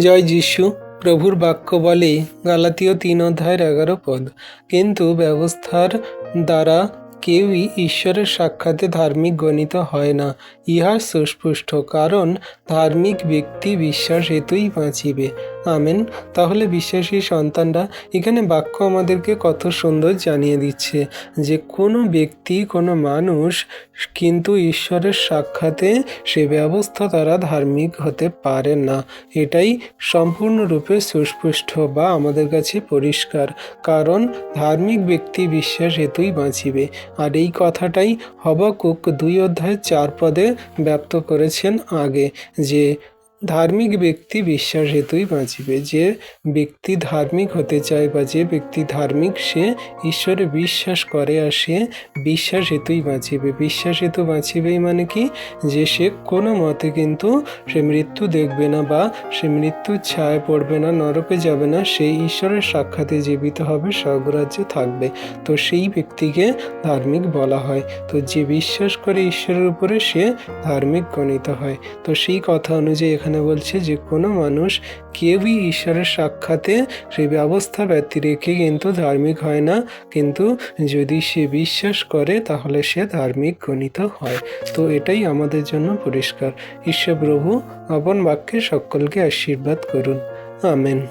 জয় যিশু প্রভুর বাক্য বলে গালাতীয় তিন অধ্যায়ের এগারো পদ। কিন্তু ব্যবস্থার দ্বারা কেউই ঈশ্বরের সাক্ষাতে ধার্মিক গণিত হয় না। ইহার সুস্পষ্ট, কারণ ধার্মিক ব্যক্তি বিশ্বাস হেতুই বাঁচিবে। আমেন। তাহলে বিশ্বাসী সন্তানরা এখানে বাক্য আমাদেরকে কত সুন্দর জানিয়ে দিচ্ছে যে, কোনো ব্যক্তি, কোনো মানুষ কিন্তু ঈশ্বরের সাক্ষাতে সে ব্যবস্থা তারা ধার্মিক হতে পারে না। এটাই সম্পূর্ণরূপে সুস্পষ্ট বা আমাদের কাছে পরিষ্কার, কারণ ধার্মিক ব্যক্তি বিশ্বাস হেতুই বাঁচিবে। আর এই কথাটাই হবাকুক দুই অধ্যায় চার পদে ব্যক্ত করেছেন আগে যে ধার্মিক ব্যক্তি বিশ্বাস হেতুই বাঁচিবে। যে ব্যক্তি ধার্মিক হতে চায় বা যে ব্যক্তি ধার্মিক, সে ঈশ্বরে বিশ্বাস করে আর সে বিশ্বাস হেতুই বাঁচিবে। বিশ্বাস হেতু বাঁচিবেই মানে কি? যে সে কোনো মতে কিন্তু সে মৃত্যু দেখবে না বা সে মৃত্যুর ছায় পড়বে না, নরকে যাবে না সেই ঈশ্বরের সাক্ষাতে জীবিত হবে, স্বর্গরাজ্যে থাকবে। তো সেই ব্যক্তিকে ধার্মিক বলা হয়। তো যে বিশ্বাস করে ঈশ্বরের উপরে সে ধার্মিক গণিত হয়। তো সেই কথা অনুযায়ী এখানে বলছে যে, কোনো মানুষ কেউই ঈশ্বরের সাক্ষাতে সেই ব্যবস্থা ব্যক্তি রেখে কিন্তু ধার্মিক হয় না। কিন্তু যদি সে বিশ্বাস করে, তাহলে সে ধার্মিক গণিত হয়। তো এটাই আমাদের জন্য পরিষ্কার। ঈশ্বর প্রভু, আপন বাক্যে সকলকে আশীর্বাদ করুন। আমেন।